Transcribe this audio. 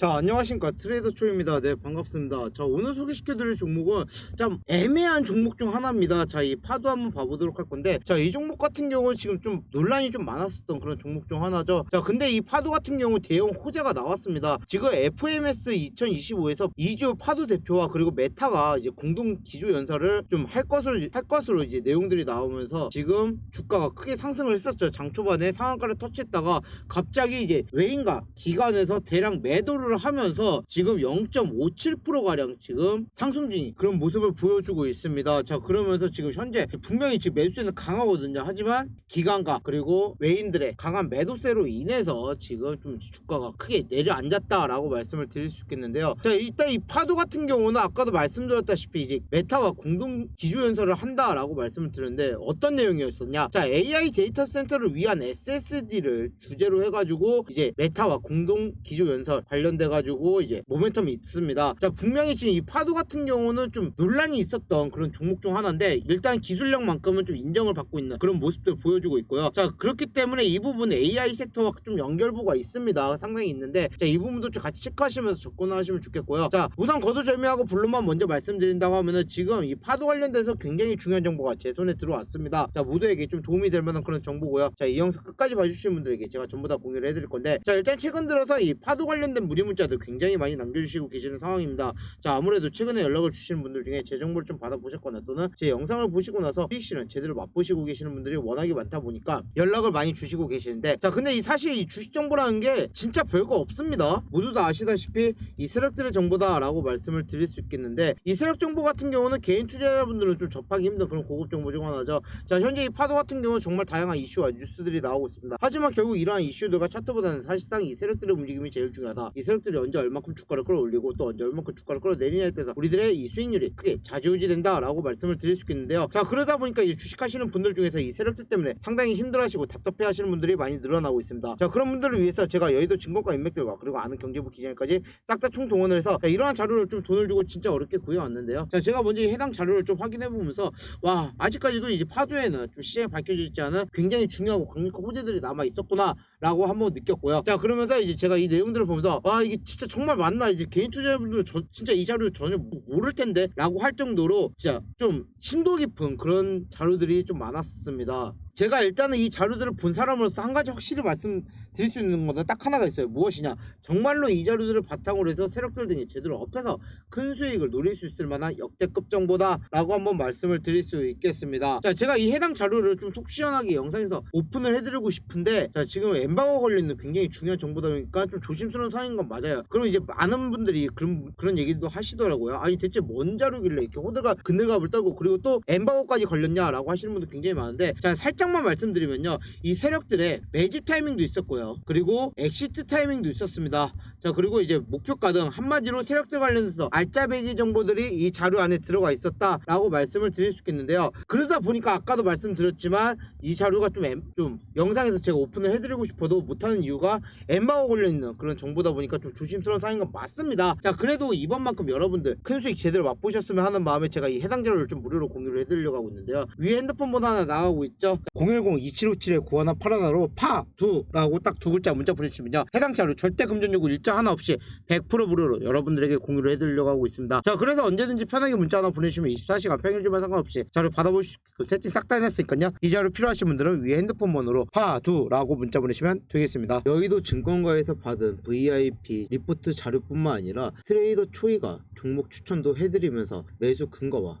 자 안녕하십니까. 트레이더 초입니다. 네 반갑습니다. 자 오늘 소개시켜 드릴 종목은 좀 애매한 종목 중 하나입니다. 자 이 파도 한번 봐보도록 할 건데 자 이 종목 같은 경우는 지금 좀 논란이 좀 많았었던 그런 종목 중 하나죠. 자 근데 이 파도 같은 경우 대형 호재가 나왔습니다. 지금 FMS 2025에서 이주 파도 대표와 그리고 메타가 이제 공동 기조 연설을 좀할 것으로 할 것으로 이제 내용들이 나오면서 지금 주가가 크게 상승을 했었죠. 장 초반에 상한가를 터치했다가 갑자기 이제 외인가 기관에서 대량 매도를 하면서 지금 0.57% 가량 지금 상승 중인 그런 모습을 보여주고 있습니다. 자 그러면서 지금 현재 분명히 지금 매수세는 강하거든요. 하지만 기관가 그리고 외인들의 강한 매도세로 인해서 지금 좀 주가가 크게 내려앉았다라고 말씀을 드릴 수 있겠는데요. 자 일단 이 파도 같은 경우는 아까도 말씀드렸다시피 이제 메타와 공동 기조 연설을 한다라고 말씀을 드렸는데 어떤 내용이었었냐? 자 AI 데이터 센터를 위한 SSD를 주제로 해가지고 이제 메타와 공동 기조 연설 관련 돼 가지고 이제 모멘텀이 있습니다. 자 분명히 지금 이 파도 같은 경우는 좀 논란이 있었던 그런 종목 중 하나인데 일단 기술력만큼은 좀 인정을 받고 있는 그런 모습들 보여주고 있고요. 자 그렇기 때문에 이 부분 AI 섹터와 좀 연결부가 있습니다. 상당히 있는데 자 이 부분도 좀 같이 체크하시면서 접근하시면 좋겠고요. 자 우선 거두절미하고 본론만 먼저 말씀드린다고 하면은 지금 이 파도 관련돼서 굉장히 중요한 정보가 제 손에 들어왔습니다. 자 모두에게 좀 도움이 될 만한 그런 정보고요. 자 이 영상 끝까지 봐주신 분들에게 제가 전부 다 공유를 해드릴 건데 자 일단 최근 들어서 이 파도 관련된 문의 문자들 굉장히 많이 남겨주시고 계시는 상황입니다. 자 아무래도 최근에 연락을 주시는 분들 중에 제 정보를 좀 받아보셨거나 또는 제 영상을 보시고 나서 수익 실현 제대로 맛보시고 계시는 분들이 워낙에 많다 보니까 연락을 많이 주시고 계시는데 자 근데 이 사실 이 주식 정보라는 게 진짜 별거 없습니다. 모두 다 아시다시피 이 세력들의 정보다라고 말씀을 드릴 수 있겠는데 이 세력 정보 같은 경우는 개인 투자자분들은 좀 접하기 힘든 그런 고급 정보 중 하나죠. 자 현재 이 파도 같은 경우는 정말 다양한 이슈와 뉴스들이 나오고 있습니다. 하지만 결국 이러한 이슈들과 차트보다는 사실상 이 세력들의 움직임이 제일 중요하다. 이 세력들이 언제 얼마큼 주가를 끌어올리고 또 언제 얼마큼 주가를 끌어내리냐에 따라서 우리들의 이 수익률이 크게 좌지우지된다라고 말씀을 드릴 수 있겠는데요. 자 그러다 보니까 이 주식하시는 분들 중에서 이 세력들 때문에 상당히 힘들어하시고 답답해하시는 분들이 많이 늘어나고 있습니다. 자 그런 분들을 위해서 제가 여의도 증권가 인맥들과 그리고 아는 경제부 기자님까지 싹 다 총동원을 해서 자, 이러한 자료를 좀 돈을 주고 진짜 어렵게 구해왔는데요. 자 제가 먼저 이 해당 자료를 좀 확인해 보면서 와 아직까지도 이제 파도에는 좀 시장에 밝혀지지 않은 굉장히 중요하고 강력한 호재들이 남아 있었구나라고 한번 느꼈고요. 자 그러면서 이제 제가 이 내용들을 보면서 와 이게 진짜 정말 맞나 이제 개인 투자자분들 저 진짜 이 자료 전혀 모- 모를 텐데 라고 할 정도로 진짜 좀 심도 깊은 그런 자료들이 좀 많았습니다. 제가 일단은 이 자료들을 본 사람으로서 한 가지 확실히 말씀드릴 수 있는 거는 딱 하나가 있어요. 무엇이냐? 정말로 이 자료들을 바탕으로 해서 세력들 등이 제대로 업해서 큰 수익을 노릴 수 있을 만한 역대급 정보다라고 한번 말씀을 드릴 수 있겠습니다. 자, 제가 이 해당 자료를 좀 속 시원하게 영상에서 오픈을 해드리고 싶은데, 자, 지금 엠바고 걸리는 굉장히 중요한 정보다 보니까 좀 조심스러운 상황인 건 맞아요. 그럼 이제 많은 분들이 그런 그런 얘기도 하시더라고요. 아니 대체 뭔 자료길래 이렇게 호들가 근들갑을 떨고 그리고 또 엠바고까지 걸렸냐라고 하시는 분들 굉장히 많은데, 자, 살짝 만 말씀드리면요, 이 세력들의 매집 타이밍도 있었고요. 그리고 엑시트 타이밍도 있었습니다. 자 그리고 이제 목표가 등 한마디로 세력들 관련해서 알짜 배지 정보들이 이 자료 안에 들어가 있었다라고 말씀을 드릴 수 있겠는데요. 그러다 보니까 아까도 말씀드렸지만 이 자료가 좀, 엠- 좀 영상에서 제가 오픈을 해드리고 싶어도 못하는 이유가 엠바고 걸려있는 그런 정보다 보니까 좀 조심스러운 상황인 건 맞습니다. 자 그래도 이번만큼 여러분들 큰 수익 제대로 맛보셨으면 하는 마음에 제가 이 해당 자료를 좀 무료로 공유를 해드리려고 하고 있는데요. 위에 핸드폰 번호 하나 나가고 있죠. 010-2757에 9181로 파두라고 딱 두 글자 문자 보내주시면요. 해당 자료 절대 금전 요구 일자 하나 없이 100% 무료로 여러분들에게 공유를 해드리려고 하고 있습니다. 자 그래서 언제든지 편하게 문자 하나 보내주시면 24시간 평일 주말 상관없이 자료 받아보실 수 있고 세팅 싹 다 해놨으니까요. 이 자료 필요하신 분들은 위에 핸드폰 번호로 파두라고 문자 보내시면 되겠습니다. 여의도 증권가에서 받은 VIP 리포트 자료뿐만 아니라 트레이더 초이가 종목 추천도 해드리면서 매수 근거와